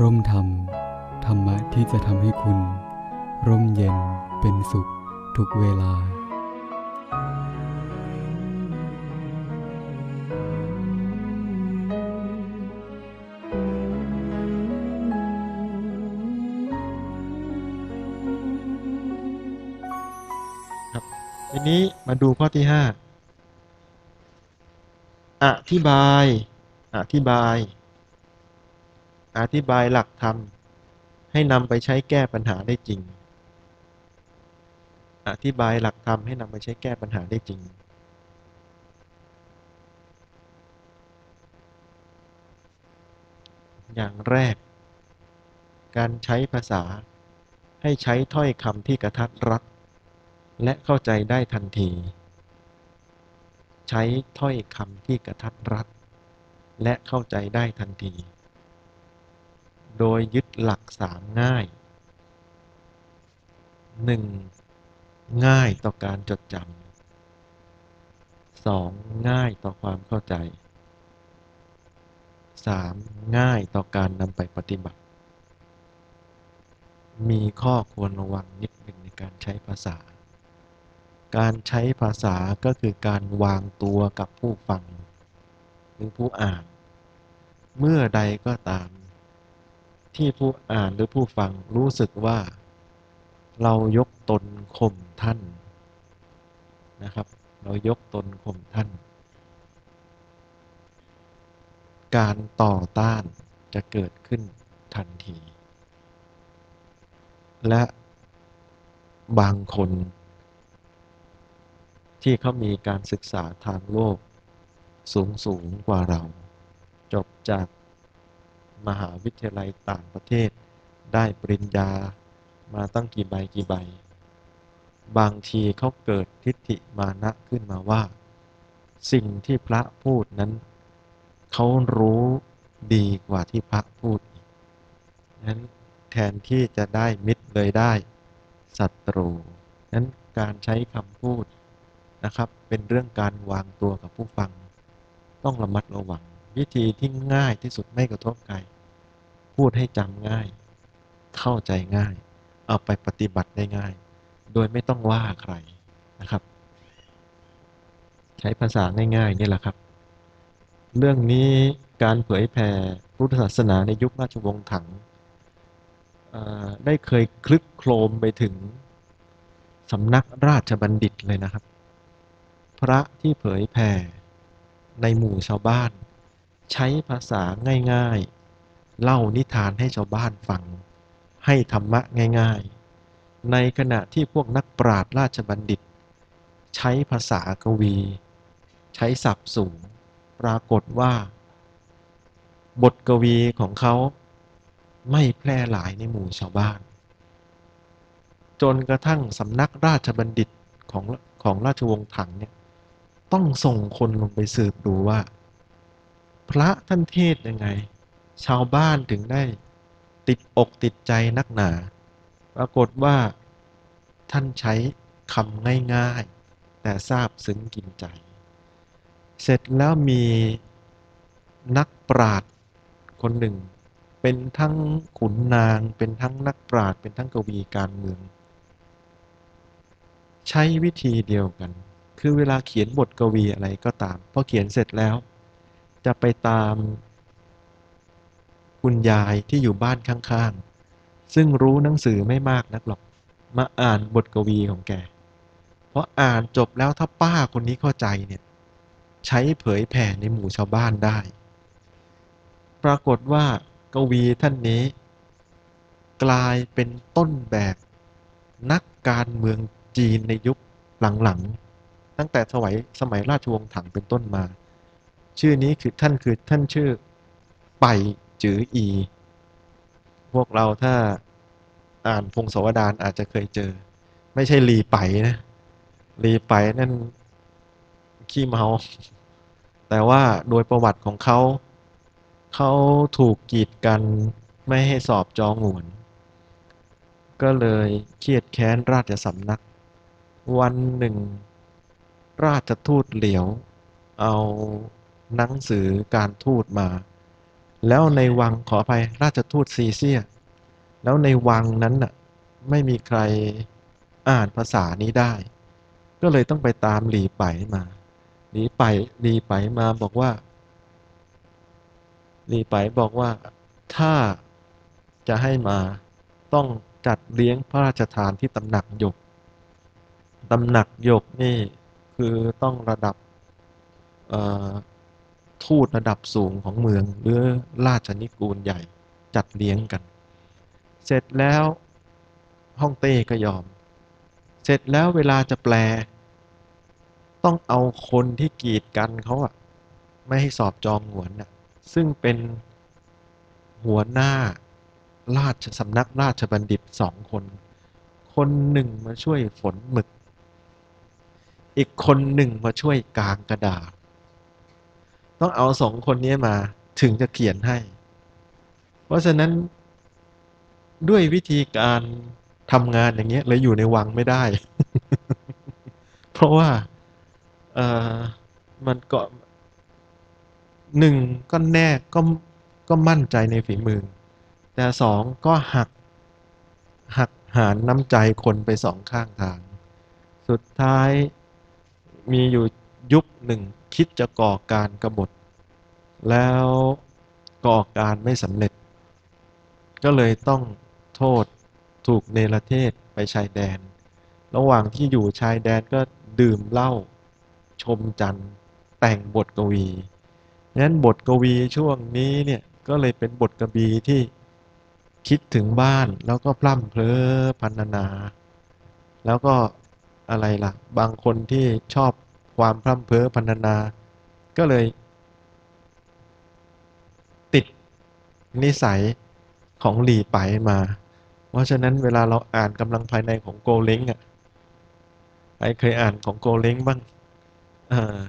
ร่มธรรม ธรรมะที่จะทำให้คุณ ร่มเย็นเป็นสุขทุกเวลา ครับทีนี้มาดูข้อที่ห้าอธิบาย อธิบาย อธิบายหลักธรรม ให้นำไปใช้แก้ปัญหาได้จริง อธิบายหลักธรรมให้นำไปใช้แก้ปัญหาได้จริง อย่างแรก การใช้ภาษาให้ใช้ถ้อยคำที่กระทัดรัดและเข้าใจได้ทันที ใช้ถ้อยคำที่กระทัดรัดและเข้าใจได้ทันที โดยยึดหลักสามง่าย 1. ง่ายต่อการจดจำ 2. ง่ายต่อความเข้าใจ 3. ง่ายต่อการนำไปปฏิบัติ มีข้อควรระวังนิดหนึ่งในการใช้ภาษา การใช้ภาษาก็คือการวางตัวกับผู้ฟัง หรือผู้อ่าน เมื่อใดก็ตาม ที่ผู้อ่านหรือผู้ฟังรู้สึกว่า เรายกตนข่มท่านนะครับ เรายกตนข่มท่าน การต่อต้านจะเกิดขึ้นทันที และบางคน ที่เขามีการศึกษาทางโลก สูงสูงกว่าเรา จบจาก มหาวิทยาลัยต่างประเทศ ได้ปริญญามาตั้งกี่ใบกี่ใบ บางทีเขาเกิดทิฏฐิมานะขึ้นมาว่า สิ่งที่พระพูดนั้น เขารู้ดีกว่าที่พระพูดนั้นแทนที่จะได้มิตรเลยได้ศัตรูนั้นการใช้คำพูดนะครับ เป็นเรื่องการวางตัวกับผู้ฟัง ต้องระมัดระวัง วิธีที่ง่ายที่สุดไม่กระทบใคร พูดให้จำง่าย เข้าใจง่าย เอาไปปฏิบัติได้ง่าย โดยไม่ต้องว่าใครนะครับ ใช้ภาษาง่ายๆนี่แหละครับ เรื่องนี้การเผยแผ่พุทธศาสนาในยุคราชวงศ์ถังได้เคยคลึกโครมไปถึงสำนักราชบัณฑิตเลยนะครับ พระที่เผยแผ่ในหมู่ชาวบ้าน ใช้ภาษาง่ายๆ เล่านิทานให้ชาวบ้านฟัง ให้ธรรมะง่าย ๆ ในขณะที่พวกนักปราชญ์ราชบัณฑิต ใช้ภาษากวี ใช้ศัพท์สูง ปรากฏว่า บทกวีของเขาไม่แพร่หลายในหมู่ชาวบ้าน จนกระทั่งสำนักราชบัณฑิตของของราชวงศ์ถังเนี่ยต้องส่งคนลงไปสืบดูว่า พระท่านเทศยังไง ชาวบ้านถึงได้ติดอกติดใจนักหนา ปรากฏว่าท่านใช้คำง่ายๆ แต่ซาบซึ้งกินใจ เสร็จแล้วมีนักปราชญ์คนหนึ่ง เป็นทั้งขุนนาง เป็นทั้งนักปราชญ์เป็นทั้งกวีการเมือง ใช้วิธีเดียวกัน คือเวลาเขียนบทกวีอะไรก็ตามพอเขียนเสร็จแล้ว จะไปตาม คุณยายที่อยู่บ้านข้างๆ ซึ่งรู้หนังสือไม่มากนักหรอก มาอ่านบทกวีของแก เพราะอ่านจบแล้วถ้าป้าคนนี้เข้าใจเนี่ย ใช้เผยแผ่ในหมู่ชาวบ้านได้ ปรากฏว่ากวีท่านนี้ กลายเป็นต้นแบบ นักการเมืองจีนในยุคหลังๆ ตั้งแต่สมัยสมัยราชวงศ์ถังเป็นต้นมา ชื่อนี้คือท่านคือท่านชื่อไป จืออี พวกเราถ้าอ่านพงศวดารอาจจะเคยเจอ ไม่ใช่ลีไปนะลีไปนั่นขี้เมา แต่ว่าโดยประวัติของเขา เขาถูกกีดกันไม่ให้สอบจองหวนก็เลยเครียดแค้นราชสำนัก วันหนึ่ง ราชทูตเหลียว เอาหนังสือการทูตมา แล้วในวังขออภัยราชทูตซีเซีย แล้วในวังนั้นน่ะไม่มีใครอ่านภาษานี้ได้ ก็เลยต้องไปตามหลีไปมาหลีไปหลีไปมาบอกว่าหลีไปบอกว่าถ้าจะให้มาต้องจัดเลี้ยงพระราชทานที่ตำหนักหยกตำหนักหยกนี่คือต้องระดับเอ่อ ทูตระดับสูงของเมือง หรือราชนิกูลใหญ่จัดเลี้ยงกัน เสร็จแล้วฮ่องเต้ก็ยอม เสร็จแล้วเวลาจะแปล ต้องเอาคนที่กีดกันเขาอะไม่ให้สอบจองหวนน่ะซึ่งเป็นหัวหน้าราชสำนักราชบัณฑิตสองคน คนหนึ่งมาช่วยฝนหมึก อีกคนหนึ่งมาช่วยกางกระดาษ ต้องเอาสองคนนี้มาถึงจะเขียนให้ เพราะฉะนั้นด้วยวิธีการทำงานอย่างเงี้ยเลยอยู่ในวังไม่ได้ เพราะว่าเออมันก็หนึ่งก็แน่ก็ก็มั่นใจในฝีมือ แต่สองก็หัก หักหารน้ำใจคนไปสองข้างทาง สุดท้ายมีอยู่ยุคหนึ่ง คิดจะก่อการกบฏ แล้วก่อการไม่สำเร็จ ก็เลยต้องโทษถูกเนรเทศไปชายแดน ระหว่างที่อยู่ชายแดนก็ดื่มเหล้าชมจันทร์แต่งบทกวีงั้นบทกวีช่วงนี้เนี่ยก็เลยเป็นบทกวีที่คิดถึงบ้านแล้วก็พร่ำเพร้อพรรณนา แล้วก็อะไรล่ะ บางคนที่ชอบ ความพร่ำเพ้อพรรณนา ก็เลย ติดนิสัยของหลีไปมา เพราะฉะนั้นเวลาเราอ่านกำลังภายในของโกเล้งอะใครเคยอ่านของโกเล้งบ้างอ่า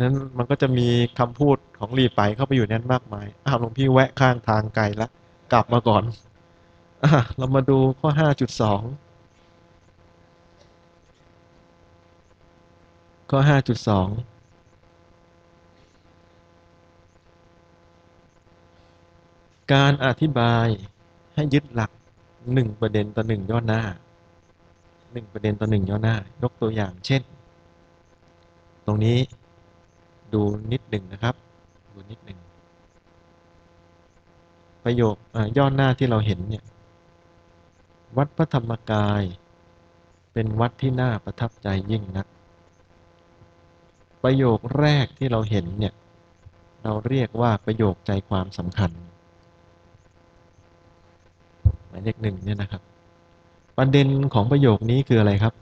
นั้นมันก็จะมีคำพูดของหลีไปเข้าไปอยู่นั้นมากมาย อ้าวหลวงพี่แวะข้างทางไกลละ กลับมาก่อนอเรามาดูข้อห้าจุดสอง ข้อห้าจุดสองการอธิบายให้ยึดหลักหนึ่งประเด็นต่อหนึ่งย่อหน้าหนึ่งประเด็นต่อหนึ่งย่อหน้า ยกตัวอย่างเช่น ตรงนี้ดูนิดหนึ่งนะครับ ดูนิดหนึ่งประโยคย่อหน้าที่เราเห็นเนี่ย วัดพระธรรมกาย เป็นวัดที่น่าประทับใจยิ่งนัก ประโยคแรกที่เราเห็นเนี่ย เราเรียกว่าประโยคใจความสำคัญ หมายเลขหนึ่งเนี่ยนะครับ ประเด็นของประโยคนี้คืออะไรครับ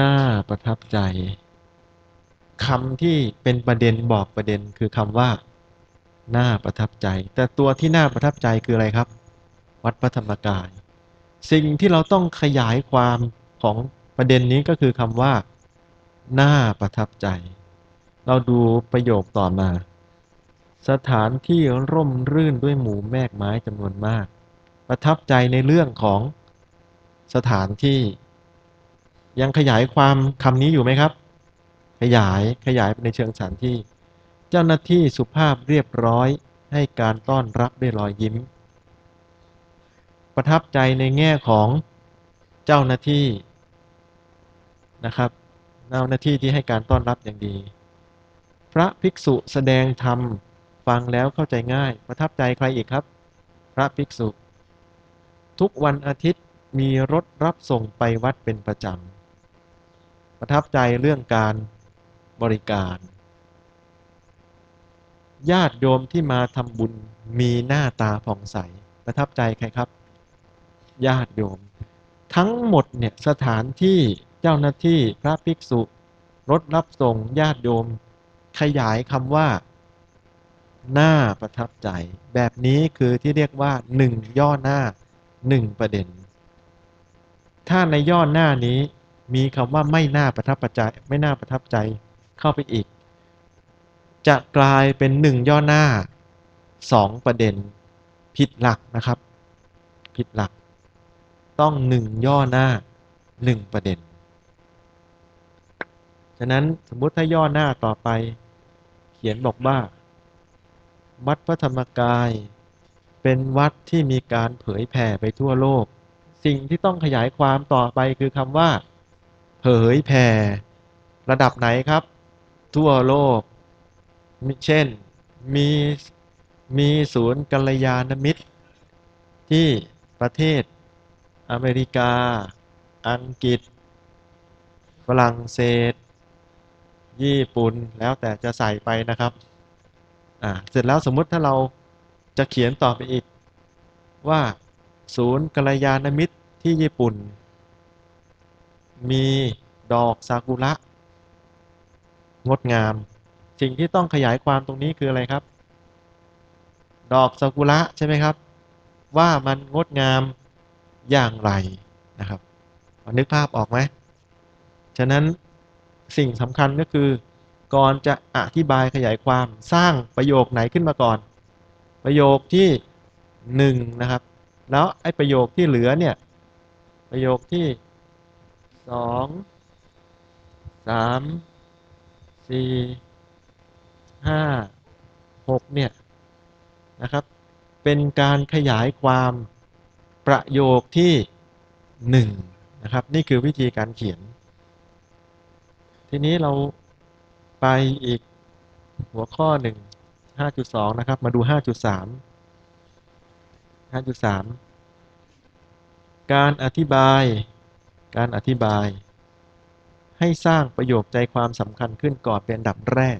น่าประทับใจคำที่เป็นประเด็นบอกประเด็นคือคำว่าน่าประทับใจ แต่ตัวที่น่าประทับใจคืออะไรครับ วัดพระธรรมกาย สิ่งที่เราต้องขยายความของประเด็นนี้ก็คือคำว่า น่าประทับใจ เราดูประโยคต่อมา สถานที่ร่มรื่นด้วยหมู่แมกไม้จำนวนมาก ประทับใจในเรื่องของสถานที่ ยังขยายความคำนี้อยู่ไหมครับ ขยายขยายไปในเชิงสถานที่ เจ้าหน้าที่สุภาพเรียบร้อยให้การต้อนรับด้วยรอยยิ้ม ประทับใจในแง่ของเจ้าหน้าที่นะครับเจ้าหน้าที่ที่ให้การต้อนรับอย่างดี พระภิกษุแสดงธรรมฟังแล้วเข้าใจง่าย ประทับใจใครอีกครับ พระภิกษุ ทุกวันอาทิตย์มีรถรับส่งไปวัดเป็นประจำประทับใจเรื่องการบริการ ญาติโยมที่มาทำบุญมีหน้าตาผ่องใสประทับใจใครครับ ญาติโยม ทั้งหมดเนี่ยสถานที่เจ้าหน้าที่พระภิกษุ รถรับส่งญาติโยม ขยายคำว่าน่าประทับใจ แบบนี้คือที่เรียกว่าหนึ่งย่อหน้าหนึ่งประเด็น ถ้าในย่อหน้านี้มีคำว่าไม่น่าประทับใจไม่น่าประทับใจเข้าไปอีก จะกลายเป็นหนึ่งย่อหน้าสองประเด็น ผิดหลักนะครับ ผิดหลัก ต้องหนึ่งย่อหน้าหนึ่งประเด็น ฉะนั้นสมมุติถ้าย่อหน้าต่อไป เขียนบอกว่า วัดพระธรรมกาย เป็นวัดที่มีการเผยแผ่ไปทั่วโลก สิ่งที่ต้องขยายความต่อไปคือคำว่า เผยแผ่ระดับไหนครับ ทั่วโลกมิเช่นมีมีศูนย์กัลยาณมิตร ที่ประเทศ อเมริกา อังกฤษ ฝรั่งเศส ญี่ปุ่น แล้วแต่จะใส่ไปนะครับ อ่า เสร็จแล้วสมมุติถ้าเราจะเขียนต่อไปอีก ว่าศูนย์กัลยาณมิตรที่ญี่ปุ่น มีดอกซากุระงดงาม สิ่งที่ต้องขยายความตรงนี้คืออะไรครับ ดอกซากุระใช่ไหมครับ ว่ามันงดงาม อย่างไรนะครับนึกภาพออกไหมฉะนั้นสิ่งสำคัญก็คือ ก่อนจะอธิบายขยายความสร้างประโยคไหนขึ้นมาก่อน ประโยคที่หนึ่งนะครับ แล้วไอ้ประโยคที่เหลือเนี่ย ประโยคที่สองสามสี่ห้าหกเนี่ยนะครับ เป็นการขยายความ ประโยคที่หนึ่งนะครับ นี่คือวิธีการเขียน ทีนี้เราไปอีกหัวข้อหนึ่ง5.2 นะครับ มาดู 5.3 5.3 การอธิบาย การอธิบาย ให้สร้างประโยคใจความสำคัญขึ้นก่อนเป็นอันดับแรก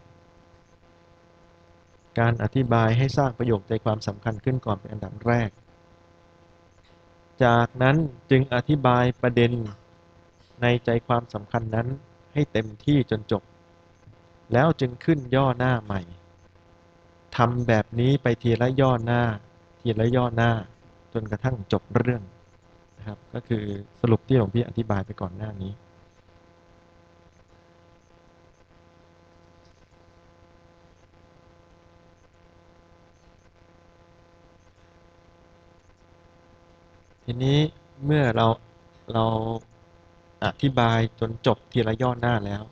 การอธิบายให้สร้างประโยคใจความสำคัญขึ้นก่อนเป็นอันดับแรก จากนั้นจึงอธิบายประเด็นในใจความสำคัญนั้นให้เต็มที่จนจบ แล้วจึงขึ้นย่อหน้าใหม่ทำแบบนี้ไปทีละย่อหน้า ทีละย่อหน้า จนกระทั่งจบเรื่องนะครับ ก็คือสรุปที่หลวงพี่อธิบายไปก่อนหน้านี้ ทีนี้เมื่อเราเราอธิบายจนจบทีละย่อหน้าแล้ว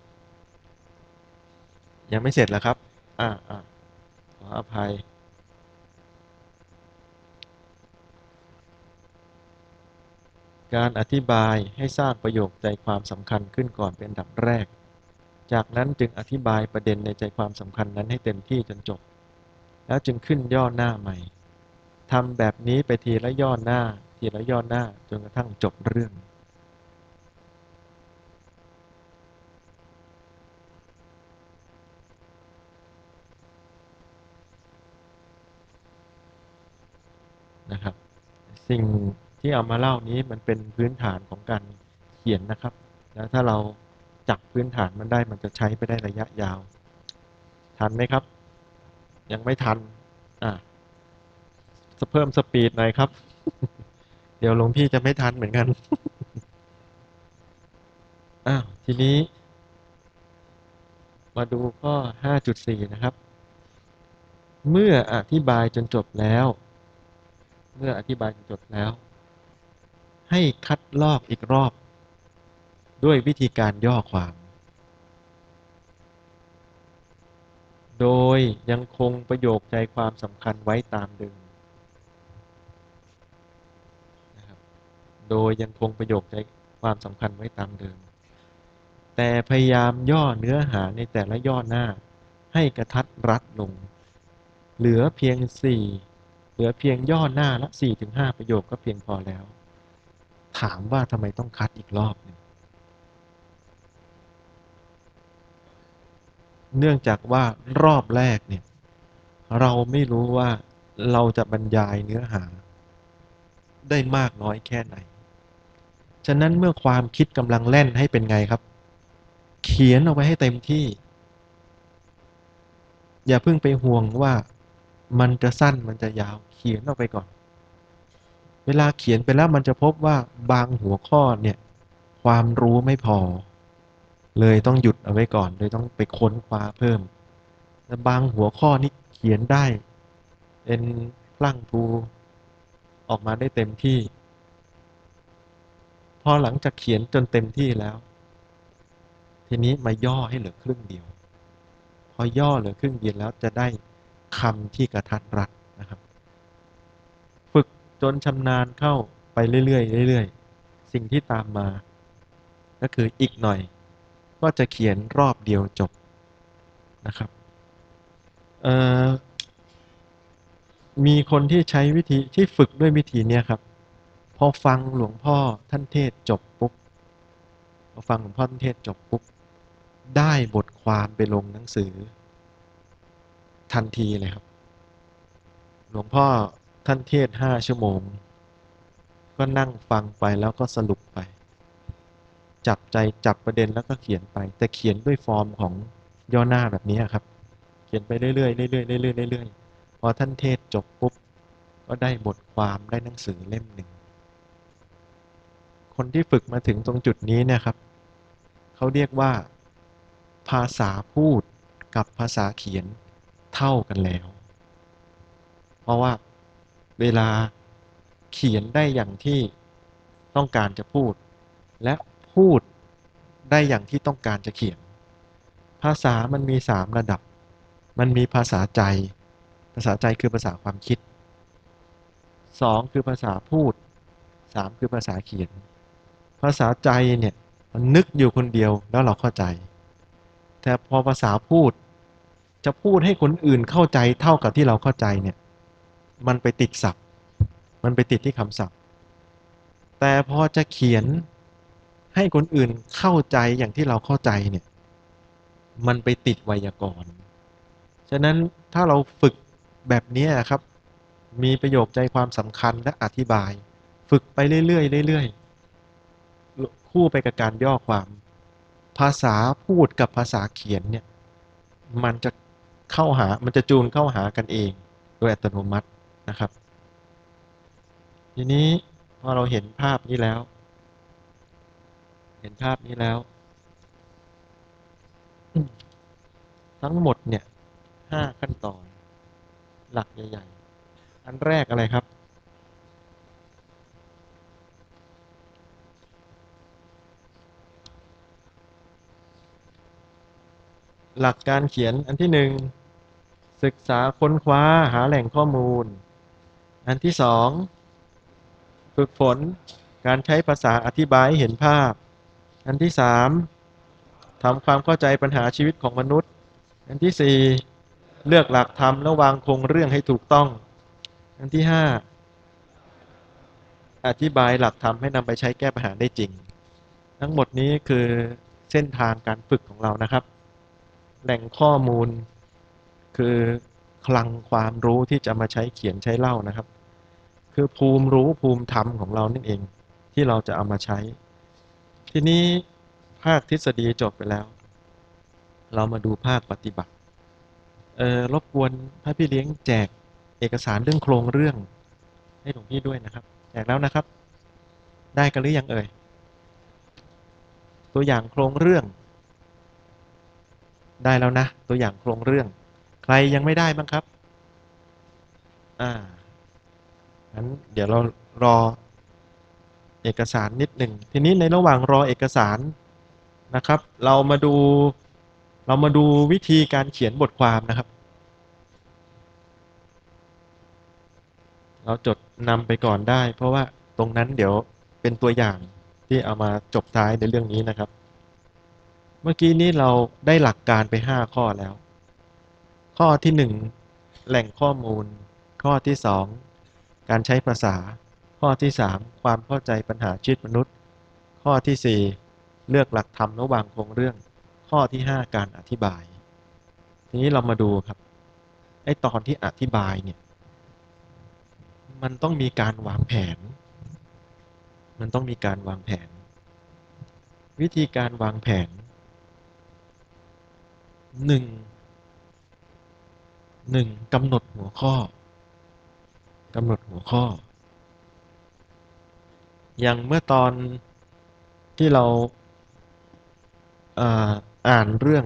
ยังไม่เสร็จเหรอครับ อ่าอ่าขออภัย การอธิบายให้สร้างประโยคใจความสำคัญขึ้นก่อนเป็นดับแรก จากนั้นจึงอธิบายประเด็นในใจความสำคัญนั้นให้เต็มที่จนจบ แล้วจึงขึ้นย่อหน้าใหม่ทำแบบนี้ไปทีละย่อหน้า ทีละย่อหน้าจนกระทั่งจบเรื่อง นะครับ สิ่งที่เอามาเล่านี้มันเป็นพื้นฐานของการเขียนนะครับ แล้วถ้าเราจับพื้นฐานมันได้มันจะใช้ไปได้ระยะยาว ทันไหมครับ ยังไม่ทัน อะเพิ่มสปีดหน่อยครับ เดี๋ยวหลวงพี่จะไม่ทันเหมือนกัน อ้าว ทีนี้ มาดูข้อ 5.4 นะครับ เมื่ออธิบายจนจบแล้ว เมื่ออธิบายจนจบแล้ว ให้คัดลอกอีกรอบ ด้วยวิธีการย่อความ โดยยังคงประโยคใจความสำคัญไว้ตามเดิมนะครับ โดยยังคงประโยคใจความสำคัญไว้ตามเดิม แต่พยายามย่อเนื้อหาในแต่ละย่อหน้า ให้กระทัดรัดลง เหลือเพียง 4 เหลือเพียงย่อหน้าละ 4-5 ประโยคก็เพียงพอแล้ว ถามว่าทำไมต้องคัดอีกรอบนึงเนื่องจากว่ารอบแรกเนี่ย เราไม่รู้ว่าเราจะบรรยายเนื้อหา ได้มากน้อยแค่ไหน ฉะนั้นเมื่อความคิดกำลังแล่นให้เป็นไงครับ เขียนเอาไว้ให้เต็มที่ อย่าเพิ่งไปห่วงว่ามันจะสั้นมันจะยาวเขียนเอาไปก่อน เวลาเขียนไปแล้วมันจะพบว่าบางหัวข้อเนี่ย ความรู้ไม่พอ เลยต้องหยุดเอาไว้ก่อน เลยต้องไปค้นคว้าเพิ่มแต่บางหัวข้อนี่เขียนได้ เป็นพลั่งพูออกมาได้เต็มที่ อหลังจากเขียนจนเต็มที่แล้ว ทีนี้มาย่อให้เหลือครึ่งเดียว พอย่อเหลือครึ่งเดียวแล้วจะได้คำที่กระทัดรัดนะครับ ฝึกจนชำนาญเข้าไปเรื่อยๆเรื่อยๆ สิ่งที่ตามมา ก็คืออีกหน่อย ก็จะเขียนรอบเดียวจบนะครับมีคนที่ใช้วิธีที่ฝึกด้วยวิธีนี้ครับ พอฟังหลวงพ่อท่านเทศจบปุ๊บพอฟังหลวงพ่อท่านเทศจบปุ๊บได้บทความไปลงหนังสือ ทันทีเลยครับ หลวงพ่อท่านเทศห้าชั่วโมง ก็นั่งฟังไปแล้วก็สรุปไป จับใจจับประเด็นแล้วก็เขียนไป แต่เขียนด้วยฟอร์มของย่อหน้าแบบนี้ครับ เขียนไปเรื่อยๆเรื่อยๆเรื่อยๆเรื่อยๆพอท่านเทศจบปุ๊บก็ได้บทความได้หนังสือเล่มหนึ่ง คนที่ฝึกมาถึงตรงจุดนี้เนี่ยครับเขาเรียกว่า ภาษาพูดกับภาษาเขียนเท่ากันแล้ว เพราะว่าเวลาเขียนได้อย่างที่ต้องการจะพูด และพูดได้อย่างที่ต้องการจะเขียน ภาษามันมีสามระดับ มันมีภาษาใจ ภาษาใจคือภาษาความคิดสองคือภาษาพูดสามคือภาษาเขียน ภาษาใจเนี่ยมันนึกอยู่คนเดียวแล้วเราเข้าใจ แต่พอภาษาพูด จะพูดให้คนอื่นเข้าใจเท่ากับที่เราเข้าใจเนี่ย มันไปติดศัพท์ มันไปติดที่คำศัพท์ แต่พอจะเขียนให้คนอื่นเข้าใจอย่างที่เราเข้าใจเนี่ย มันไปติดไวยากรณ์ ฉะนั้นถ้าเราฝึกแบบนี้ครับ มีประโยคใจความสำคัญและอธิบาย ฝึกไปเรื่อยๆเรื่อยๆ คู่ไปกับการย่อความ ภาษาพูดกับภาษาเขียนเนี่ยมันจะเข้าหามันจะจูนเข้าหากันเอง โดยอัตโนมัตินะครับ ทีนี้พอเราเห็นภาพนี้แล้ว เห็นภาพนี้แล้ว ทั้งหมดเนี่ยห้าขั้นตอน หลักใหญ่ ๆ อันแรกอะไรครับ หลักการเขียนอันที่หนึ่งศึกษาค้นคว้าหาแหล่งข้อมูล อันที่สองฝึกฝนการใช้ภาษาอธิบายเห็นภาพ อันที่สามทำความเข้าใจปัญหาชีวิตของมนุษย์ อันที่สี่เลือกหลักธรรมและวางโครงเรื่องให้ถูกต้อง อันที่ห้าอธิบายหลักธรรมให้นำไปใช้แก้ปัญหาได้จริง ทั้งหมดนี้คือเส้นทางการฝึกของเรานะครับ แหล่งข้อมูล คือคลังความรู้ที่จะมาใช้เขียนใช้เล่านะครับ คือภูมิรู้ภูมิธรรมของเรานั่นเองที่เราจะเอามาใช้ ทีนี้ภาคทฤษฎีจบไปแล้ว เรามาดูภาคปฏิบัติเออรบกวนพระพี่เลี้ยงแจกเอกสารเรื่องโครงเรื่อง ให้หลวงพี่ด้วยนะครับแจกแล้วนะครับ ได้กันหรือยังเอ่ยตัวอย่างโครงเรื่อง ได้แล้วนะ ตัวอย่างโครงเรื่อง ใครยังไม่ได้บ้างครับ อ่างั้นเดี๋ยวเรารอเอกสารนิดหนึ่ง ทีนี้ในระหว่างรอเอกสารนะครับ เรามาดู เรามาดูวิธีการเขียนบทความนะครับ เราจดนำไปก่อนได้ เพราะว่าตรงนั้นเดี๋ยวเป็นตัวอย่างที่เอามาจบท้ายในเรื่องนี้นะครับ มื่อกี้นี้เราได้หลักการไป 5 ข้อแล้ว ข้อที่ 1 แหล่งข้อมูล ข้อที่ 2 การใช้ภาษา ข้อที่ 3 ความเข้าใจปัญหาชีวิตมนุษย์ ข้อที่ 4 เลือกหลักธรรมระหว่างโครงเรื่อง ข้อที่ 5 การอธิบาย ทีนี้เรามาดูครับไอตอนที่อธิบายเนี่ยมันต้องมีการวางแผน มันต้องมีการวางแผน วิธีการวางแผน หนึ่งหนึ่งกำหนดหัวข้อกำหนดหัวข้อ อย่างเมื่อตอนที่เราอ่าอ่านเรื่อง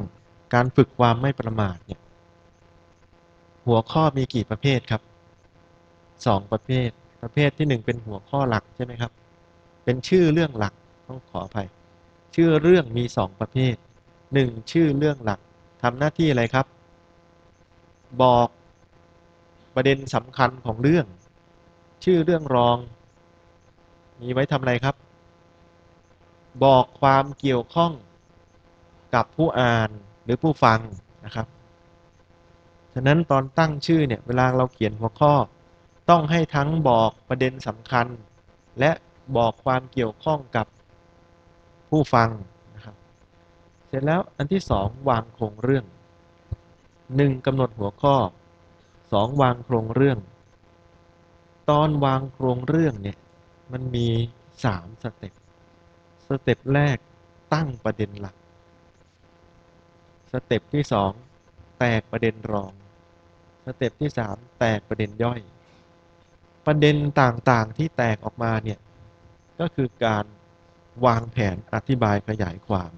การฝึกความไม่ประมาทเนี่ยหัวข้อมีกี่ประเภทครับสองประเภท ประเภทที่หนึ่งเป็นหัวข้อหลักใช่ไหมครับ เป็นชื่อเรื่องหลักต้องขออภัย ชื่อเรื่องมีสองประเภทหนึ่งชื่อเรื่องหลัก ทำหน้าที่อะไรครับ บอกประเด็นสำคัญของเรื่อง ชื่อเรื่องรอง มีไว้ทำอะไรครับ บอกความเกี่ยวข้องกับผู้อ่านหรือผู้ฟังนะครับ ฉะนั้นตอนตั้งชื่อเนี่ยเวลาเราเขียนหัวข้อ ต้องให้ทั้งบอกประเด็นสำคัญ และบอกความเกี่ยวข้องกับผู้ฟัง เสร็จแล้วอันที่สองวางโครงเรื่องหนึ่งกำหนดหัวข้อสองวางโครงเรื่อง ตอนวางโครงเรื่องเนี่ยมันมีสามสเต็ปสเต็ปแรกตั้งประเด็นหลัก สเต็ปที่สองแตกประเด็นรอง สเต็ปที่สามแตกประเด็นย่อย ประเด็นต่างๆที่แตกออกมาเนี่ยก็คือการวางแผนอธิบายขยายความ